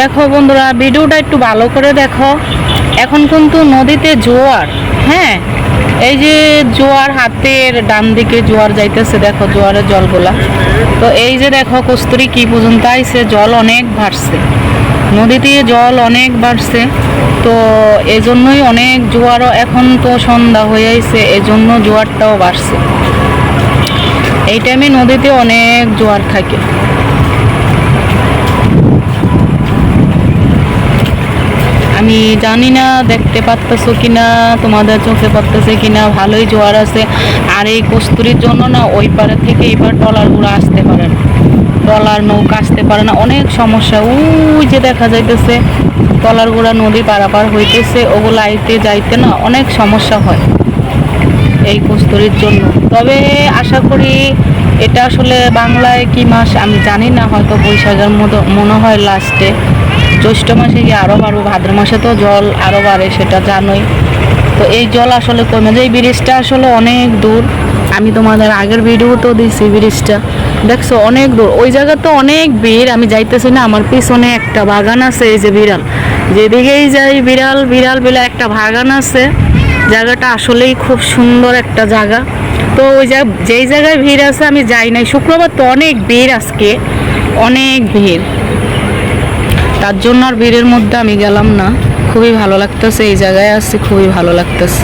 দেখো বন্ধুরা, ভিডিওটা একটু ভালো করে দেখো। এখন কিন্তু নদীতে জোয়ার হ্যাঁ? এই যে জোয়ার হাতের ডান দিকে জোয়ার যাইতেছে, দেখো জোয়ারের জলগুলা। তো এই যে দেখো কস্তুরি কি পর্যন্ত আইছে, জল অনেক বাড়ছে। নদীতে জল অনেক বাড়ছে। তো এজন্যই অনেক জোয়ারও এখন তো সন্ধ্যা হয়ে আইছে, এজন্য জোয়ারটাও বাড়ছে। এই টাইমে নদীতে অনেক জোয়ার থাকে। আমি জানি না, দেখতে পারতেছো কিনা, তোমাদের চোখে পড়তেছে কিনা, ভালোই জোয়ার আছে। আর এই কস্তুরির জন্য না, ওই পারে থেকে এবার টলারগুলো আসতে পারে না। টলার নৌকা আসতে পারে না, অনেক সমস্যা। ওই যে দেখা যাইতেছে টলারগুলা নদী পারাপার হইতেছে ওগুলো আইতে যাইতে না অনেক সমস্যা হয় এই কস্তুরির জন্য। তবে আশা করি এটা আসলে বাংলায় কি মাস আমি জানি না, হয়তো বৈশাখের মতো মনে হয় লাস্টে জ্যৈষ্ঠ মাসে গিয়ে আরও বাড়বো, ভাদ্র মাসে তো জল আরও বাড়ে, সেটা জানোই। তো এই জল আসলে কমে যায়। এই ব্রিজটা আসলে অনেক দূর। আমি তোমাদের আগের ভিডিও তো দিয়েছি ব্রিজটা। দেখছ, অনেক দূর। ওই জায়গা তো অনেক ভিড়। আমি যাইতেছি না, আমার পিছনে একটা বাগান আছে, এই যে বিড়াল। যেদিকেই যাই, বিড়াল বিড়াল বিড়াল একটা বাগান আছে। জায়গাটা আসলেই খুব সুন্দর একটা জায়গা। তো ওই জায়গা, যেই জায়গায় ভিড় আছে, আমি যাই নাই। শুক্রবার তো অনেক ভিড় আজকে। অনেক ভিড়। তার জন্য আর ভিড়ের মধ্যে আমি গেলাম না। খুবই ভালো লাগতেছে, এই জায়গায় আসছি খুবই ভালো লাগতেছে।